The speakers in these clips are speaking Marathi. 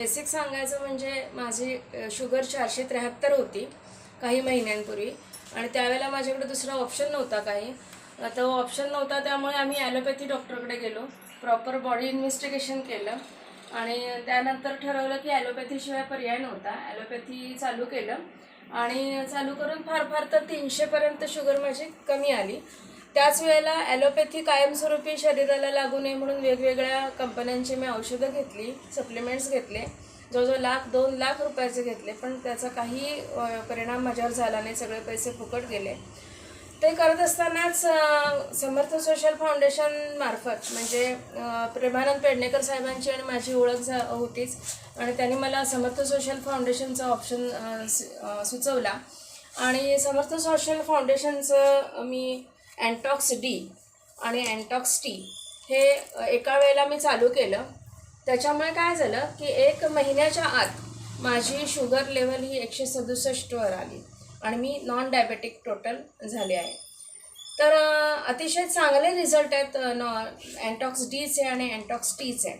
बेसिक सांगायचं म्हणजे माझी शुगर चारशे त्र्याहत्तर होती काही महिन्यांपूर्वी. आणि त्यावेळेला माझ्याकडे दुसरा ऑप्शन नव्हता काही. तो ऑप्शन नव्हता त्यामुळे आम्ही ॲलोपॅथी डॉक्टरकडे गेलो. प्रॉपर बॉडी इन्व्हेस्टिगेशन केलं. आणि त्यानंतर ठरवलं की ॲलोपॅथीशिवाय पर्याय नव्हता. ॲलोपॅथी चालू केलं. आणि चालू करून फार फार तर तीनशेपर्यंत शुगर माझी कमी आली. त्याच वेळेला ॲलोपॅथी कायमस्वरूपी शरीराला लागू नये म्हणून वेगवेगळ्या कंपन्यांची मी औषधं घेतली सप्लिमेंट्स घेतले. जवळजवळ लाख दोन लाख रुपयाचे घेतले पण त्याचा काही परिणाम माझ्यावर झाला नाही. सगळे पैसे फुकट गेले. ते करत असतानाच समर्थ सोशल फाउंडेशन मार्फत म्हणजे प्रेमानंद पेडणेकर साहेबांची आणि माझी ओळख झा होतीच. आणि त्यांनी मला समर्थ सोशल फाउंडेशनचा ऑप्शन सुचवला. आणि समर्थ सोशल फाउंडेशनचं मी अँटॉक्स डी आणि अँटॉक्स टी हे एका वेळेला मी चालू केलं. त्याच्यामुळे काय झालं की एक महिन्याच्या आत माझी शुगर लेवल ही एकशे सदुसष्टवर आली आणि मी नॉन डायबेटिक टोटल झाले आहे. तर अतिशय चांगले रिझल्ट आहेत नॉ अँटॉक्स डीचे आणि अँटॉक्स टीचे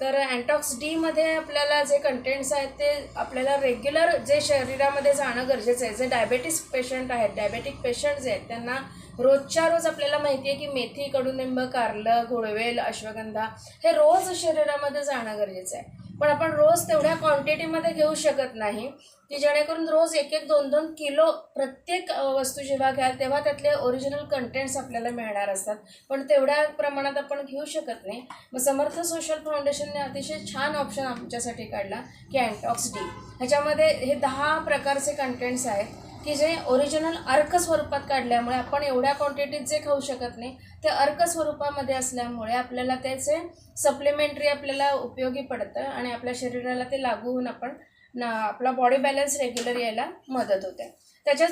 तर अँटॉक्स डीमध्ये आपल्याला जे कंटेंट्स आहेत ते आपल्याला रेग्युलर जे शरीरामध्ये जाणं गरजेचं आहे. जे डायबेटीस पेशंट आहेत डायबेटिक पेशंट जे आहेत त्यांना रोजच्या रोज आपल्याला माहिती आहे की मेथी कडुनिंब कारलं गुळवेल अश्वगंधा हे रोज शरीरामध्ये जाणं गरजेचं आहे. पण आपण रोज तेवढ्या क्वांटिटीमध्ये घेऊ शकत नाही. की जेणेकरून रोज एक एक दोन दोन किलो प्रत्येक वस्तू जेव्हा घ्याल तेव्हा त्यातले ओरिजिनल कंटेंट्स आपल्याला मिळणार असतात. पण तेवढ्या प्रमाणात आपण घेऊ शकत नाही. मग समर्थ सोशल फाउंडेशनने अतिशय छान ऑप्शन आमच्यासाठी काढला की अँटॉक्स डी ह्याच्यामध्ये हे दहा प्रकारचे कंटेंट्स आहेत. की जे ओरिजिनल अर्क स्वरूपात काढल्यामुळे आपण एवढ्या क्वांटिटीत जे खाऊ शकत नाही ते अर्क स्वरूपामध्ये असल्यामुळे आपल्याला त्याचे सप्लिमेंटरी आपल्याला उपयोगी पडतं आणि आपल्या शरीराला ते लागू होऊन आपण ना आपला बॉडी बॅलन्स रेग्युलर यायला मदत होते. त्याच्यात